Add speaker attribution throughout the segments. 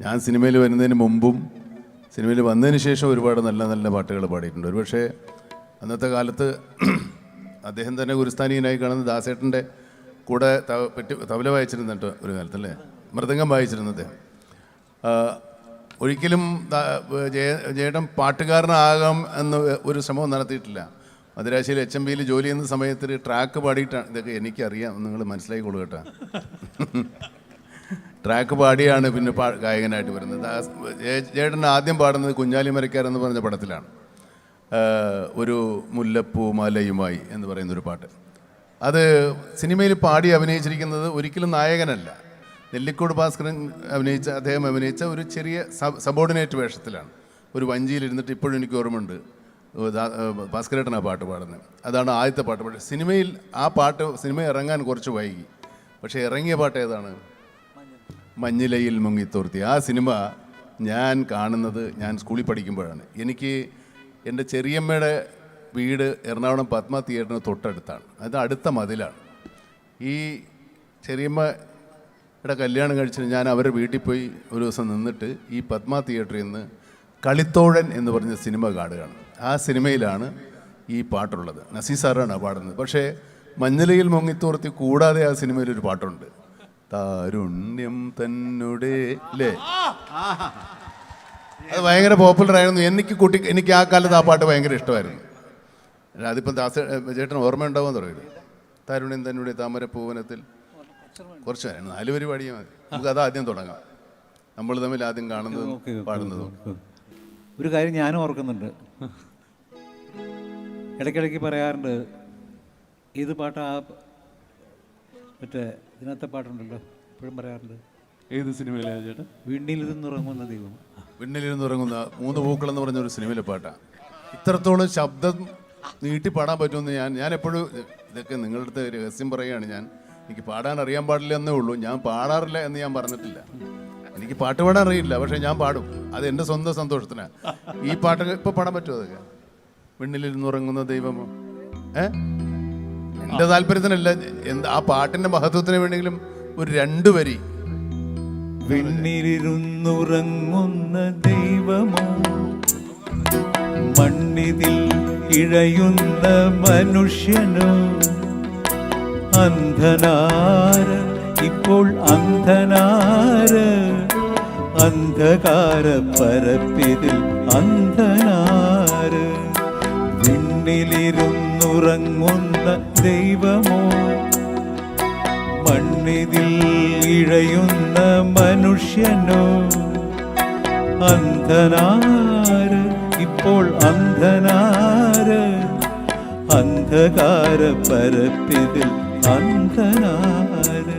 Speaker 1: ഞാൻ സിനിമയിൽ വരുന്നതിന് മുമ്പും സിനിമയിൽ വന്നതിന് ശേഷം ഒരുപാട് നല്ല നല്ല പാട്ടുകൾ പാടിയിട്ടുണ്ട്. ഒരുപക്ഷെ അന്നത്തെ കാലത്ത് അദ്ദേഹം തന്നെ ഗുരുസ്ഥാനീയനായി കാണുന്ന ദാസേട്ടന്റെ കൂടെ പെട്ടി തബല വായിച്ചിരുന്നിട്ട് ഒരു കാലത്തല്ലേ? മൃദംഗം വായിച്ചിരുന്നു അദ്ദേഹം. ഒരിക്കലും ജയ ജയേട്ടൻ പാട്ടുകാരനാകാം എന്ന് ഒരു ശ്രമവും നടത്തിയിട്ടില്ല. മദ്രാശിയിൽ എച്ച് എം ബിയിൽ ജോലി ചെയ്യുന്ന സമയത്ത് ട്രാക്ക് പാടിയിട്ടാണ് ഇതൊക്കെ എനിക്കറിയാം. നിങ്ങൾ മനസ്സിലാക്കി കേട്ടോ. ട്രാക്ക് പാടിയാണ് പിന്നെ ഗായകനായിട്ട് വരുന്നത്. ചേട്ടൻ ആദ്യം പാടുന്നത് കുഞ്ഞാലി മരക്കാർ എന്ന് പറഞ്ഞ പടത്തിലാണ്. ഒരു മുല്ലപ്പൂ മലയുമായി എന്ന് പറയുന്നൊരു പാട്ട്. അത് സിനിമയിൽ പാടി അഭിനയിച്ചിരിക്കുന്നത് ഒരിക്കലും നായകനല്ല. നെല്ലിക്കോട് ഭാസ്കരൻ അഭിനയിച്ച അദ്ദേഹം അഭിനയിച്ച ഒരു ചെറിയ സബ് സബോർഡിനേറ്റ് വേഷത്തിലാണ്. ഒരു വഞ്ചിയിലിരുന്നിട്ട് ഇപ്പോഴും എനിക്ക് ഓർമ്മയുണ്ട്. ഭാസ്കരേട്ടൻ ആ പാട്ട് പാടുന്നത്. അതാണ് ആദ്യത്തെ പാട്ട്. പാടുന്നത് സിനിമയിൽ ആ പാട്ട് സിനിമ ഇറങ്ങാൻ കുറച്ച് വൈകി. പക്ഷേ ഇറങ്ങിയ പാട്ട് ഏതാണ്? മഞ്ഞിലയിൽ മുങ്ങിത്തോർത്തി. ആ സിനിമ ഞാൻ കാണുന്നത് ഞാൻ സ്കൂളിൽ പഠിക്കുമ്പോഴാണ്. എനിക്ക് എന്റെ ചെറിയമ്മയുടെ വീട് എറണാകുളം പത്മ തിയേറ്ററിന് തൊട്ടടുത്താണ്. അത് അടുത്ത മതിലാണ്. ഈ ചെറിയമ്മയുടെ കല്യാണം കഴിച്ചിട്ട് ഞാൻ അവരുടെ വീട്ടിൽ പോയി ഒരു ദിവസം നിന്നിട്ട് ഈ പത്മ തിയേറ്ററിൽ നിന്ന് കളിത്തോഴൻ എന്ന് പറഞ്ഞ സിനിമ കാണുകയാണ്. ആ സിനിമയിലാണ് ഈ പാട്ടുള്ളത്. നസീർ സാറാണ് പാടുന്നത്. പക്ഷേ മഞ്ഞലയിൽ മുങ്ങിത്തോർത്തി കൂടാതെ ആ സിനിമയിൽ ഒരു പാട്ടുണ്ട്. താരുണ്യം തന്നുടെ അല്ലേ അത് ഭയങ്കര പോപ്പുലർ ആയിരുന്നു. എനിക്ക് കുട്ടി എനിക്ക് ആ കാലത്ത് ആ പാട്ട് ഭയങ്കര ഇഷ്ടമായിരുന്നു. അതിപ്പം ദാസ ചേട്ടൻ ഓർമ്മ ഉണ്ടാവുമെന്ന് പറയില്ല താരുണ്യം തന്നെ താമര പൂവനത്തിൽ. കുറച്ച് നാല് പരിപാടി മതി. നമുക്ക് അത് ആദ്യം തുടങ്ങാം. നമ്മൾ തമ്മിൽ ആദ്യം കാണുന്നതും പാടുന്നതും.
Speaker 2: ഒരു കാര്യം ഞാനും ഓർക്കുന്നുണ്ട്. ഇടയ്ക്കിടയ്ക്ക് പറയാറുണ്ട് ഇത് പാട്ട് ആ മറ്റേ ഇതിനകത്തെ പാട്ടുണ്ടല്ലോ എപ്പോഴും പറയാറുണ്ട്.
Speaker 3: ഏത് സിനിമയിലാണ് ചേട്ടാ?
Speaker 2: വീണ്ടിൽ നിന്നുറങ്ങുന്ന ദൈവം.
Speaker 1: വിണ്ണിലിരുന്ന് ഉറങ്ങുന്ന മൂന്ന് പൂക്കൾ എന്ന് പറഞ്ഞ ഒരു സിനിമയിലെ പാട്ടാണ് ഇത്രത്തോളം ശബ്ദം നീട്ടി പാടാൻ പറ്റുമെന്ന് ഞാൻ ഞാൻ എപ്പോഴും ഇതൊക്കെ നിങ്ങളുടെ അടുത്ത് രഹസ്യം പറയുകയാണ് ഞാൻ. എനിക്ക് പാടാൻ അറിയാൻ പാടില്ല എന്നേ ഉള്ളൂ. ഞാൻ പാടാറില്ല എന്ന് ഞാൻ പറഞ്ഞിട്ടില്ല. എനിക്ക് പാട്ട് പാടാൻ അറിയില്ല പക്ഷേ ഞാൻ പാടും. അത് എന്റെ സ്വന്തം സന്തോഷത്തിനാണ് ഈ പാട്ട് ഇപ്പോൾ പാടാൻ പറ്റുമോ അതൊക്കെ? വിണ്ണിലിരുന്നുറങ്ങുന്ന ദൈവമോ? ഏ? എന്റെ താല്പര്യത്തിനല്ല എന്താ ആ പാട്ടിന്റെ മഹത്വത്തിന് വേണമെങ്കിലും ഒരു രണ്ട് വരി.
Speaker 2: വിണ്ണിലിരുന്നുറങ്ങുന്ന ദൈവമോ? മണ്ണിതിൽ ഇഴയുന്ന മനുഷ്യനോ? അന്ധനാര് ഇപ്പോൾ അന്ധനാര് അന്ധകാര പരപ്പിതിൽ അന്ധനാര് വിണ്ണിലിരുന്നുറങ്ങുന്ന ദൈവമോ? മണ്ണിതിൽ ഇഴയുന്ന മനുഷ്യനോ? അന്ധനാര്? ഇപ്പോൾ അന്ധനാര്? അന്ധകാര പരപ്പിതിൽ അന്ധനാര്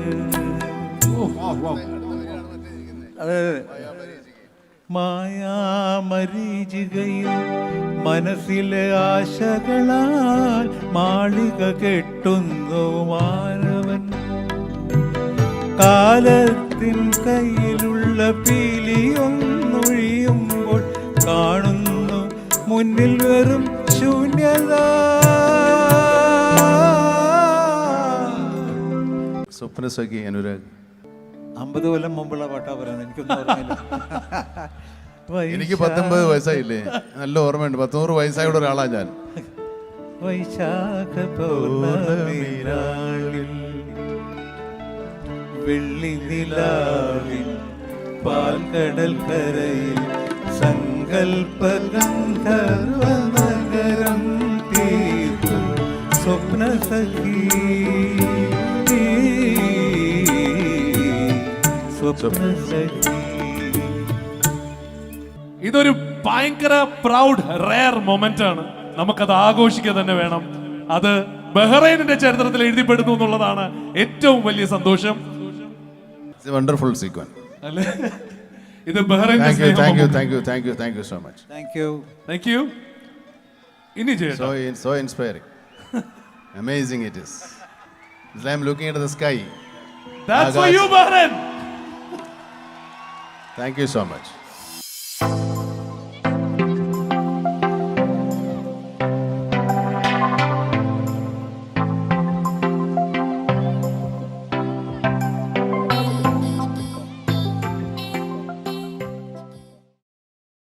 Speaker 2: അതെ അതെ. മായാമരീചികയിൽ മനസ്സിലെ ആശകളാൽ മാളിക കെട്ടുന്നു മാനവൻ. കാലത്തിൻ കയ്യിലുള്ള പീലിയൊന്നൊഴിയുമ്പോൾ കാണുന്നു മുന്നിൽ വെറും ശൂന്യത.
Speaker 1: സ്വപ്ന സഖി അനുരാഗ്.
Speaker 2: അമ്പത് കൊല്ലം മുമ്പുള്ള പാട്ടാ പറയുന്നത്. എനിക്കൊന്നും ഓർമ്മയില്ല.
Speaker 1: എനിക്ക് പത്തൊമ്പത് വയസ്സായില്ലേ. നല്ല ഓർമ്മയുണ്ട്. പത്തൊന്നൂറ് വയസ്സായുള്ള ഒരാളാ ഞാൻ.
Speaker 2: വൈശാഖ പൗർണമിനാളിൽ വെള്ളി നിലാവിൻ പാൽക്കടൽ കരയിൽ സങ്കൽപ്പ ഗന്ധർവ നഗരം തീർത്തു സ്വപ്ന സഖി
Speaker 3: ഇതൊരു ഭയങ്കര പ്രൗഡ് റയർ മൊമെന്റ് ആണ്. നമുക്കത് ആഘോഷിക്കുക തന്നെ വേണം. അത് ബഹ്റൈനിന്റെ ചരിത്രത്തിൽ എഴുതിപ്പെടുന്നു എന്നുള്ളതാണ് ഏറ്റവും വലിയ സന്തോഷം.
Speaker 1: വണ്ടർഫുൾ സീക്വൻ
Speaker 3: അല്ലേ? ഇത് Bahrain
Speaker 1: thank you thank you thank you thank you so much
Speaker 2: thank you
Speaker 3: thank you ഇനി so
Speaker 1: so so inspiring. Amazing it is. As i'm looking at the sky.
Speaker 3: That's for you, Bahrain.
Speaker 1: Thank you so much